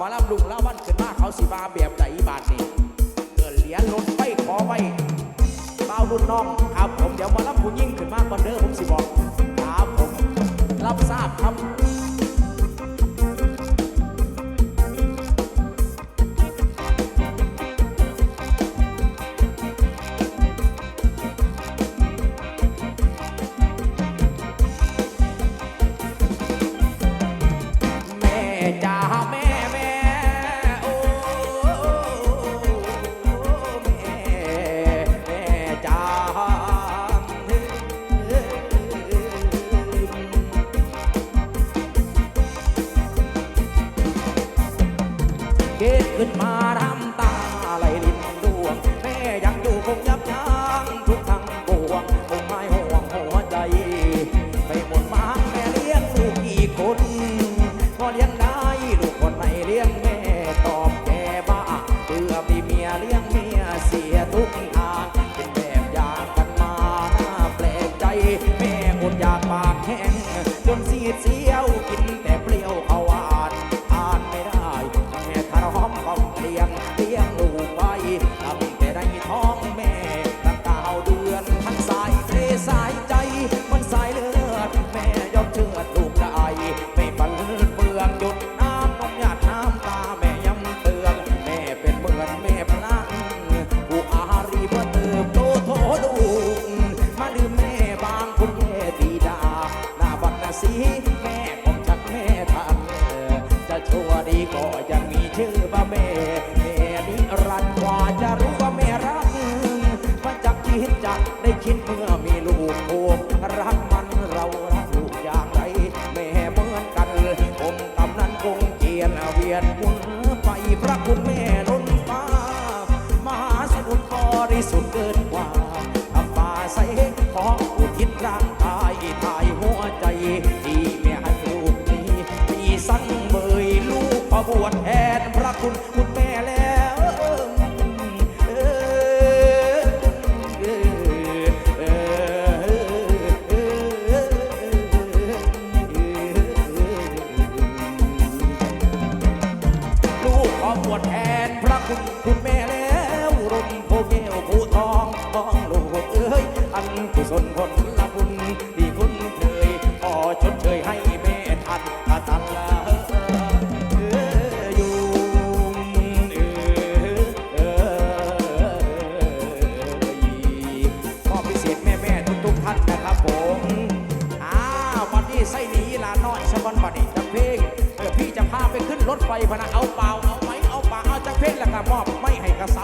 หมอลำลุงละวันขึ้นมาเขาสิบาแบบไหนบาทนี่เกิดเหรียญลดไปขอไว้เป้ารุ่นน้องครับผมเดี๋ยวหมอลำผู้ยิ่งขึ้นมาก่อนเด้อผมสิบอกครับผมรับทราบครับ ขึ้นมาทำ ว่าแม่แม่นิรันดร์กว่าจะรู้ว่าแม่รักมันจะคิดจะได้คิดเมื่อมีลูกโอบรักมันเรารักลูกอย่างไรแม่เหมือนกันผมกำนันคงเกียนเวียนหมุนไปพระคุณแม่ล้นฟ้ามหาสมุทรบริสุทธิ์เกินกว่า คุณคุณแม่แล้วเออเออเออเออลูกขอบวชแทนพระคุณคุณ บันบัดนี้จะเพลงเออพี่จะพาไปขึ้นรถไฟพนะเอาเปล่าเอาไหมเอาปลาเอาจะเพลงแล้วก็มอบไม่ให้กระส